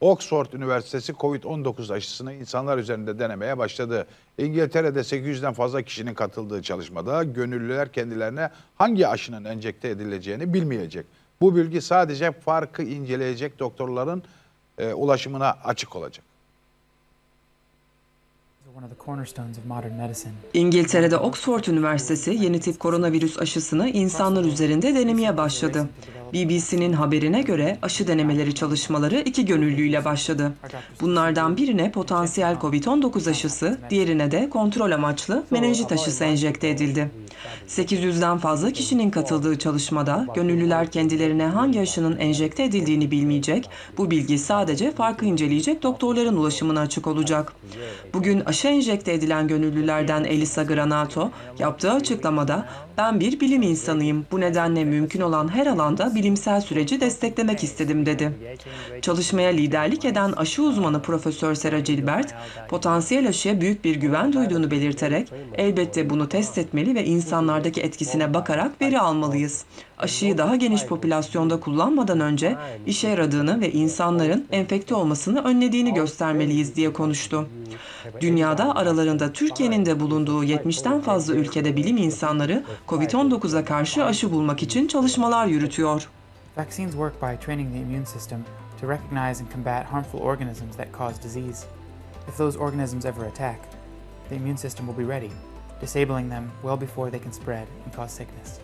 Oxford Üniversitesi Covid-19 aşısını insanlar üzerinde denemeye başladı. İngiltere'de 800'den fazla kişinin katıldığı çalışmada gönüllüler kendilerine hangi aşının enjekte edileceğini bilmeyecek. Bu bilgi sadece farkı inceleyecek doktorların e, ulaşımına açık olacak. İngiltere'de Oxford Üniversitesi yeni tip koronavirüs aşısını insanlar üzerinde denemeye başladı. BBC'nin haberine göre aşı denemeleri çalışmaları iki gönüllüyle başladı. Bunlardan birine potansiyel COVID-19 aşısı, diğerine de kontrol amaçlı menenjit aşısı enjekte edildi. 800'den fazla kişinin katıldığı çalışmada gönüllüler kendilerine hangi aşının enjekte edildiğini bilmeyecek, bu bilgi sadece farkı inceleyecek doktorların ulaşımına açık olacak. Bugün aşı enjekte edilen gönüllülerden Elisa Granato yaptığı açıklamada ben bir bilim insanıyım. Bu nedenle mümkün olan her alanda bilimsel süreci desteklemek istedim dedi. Çalışmaya liderlik eden aşı uzmanı Profesör Sarah Gilbert, potansiyel aşıya büyük bir güven duyduğunu belirterek elbette bunu test etmeli ve insanlardaki etkisine bakarak veri almalıyız. Aşıyı daha geniş popülasyonda kullanmadan önce işe yaradığını ve insanların enfekte olmasını önlediğini göstermeliyiz diye konuştu. Dünyada aralarında Türkiye'nin de bulunduğu 70'ten fazla ülkede bilim insanları COVID-19'a karşı aşı bulmak için çalışmalar yürütüyor. Vaccines work by training the immune system to recognize and combat harmful organisms that cause disease. If those organisms ever attack, the immune system will be ready, disabling them well before they can spread and cause sickness.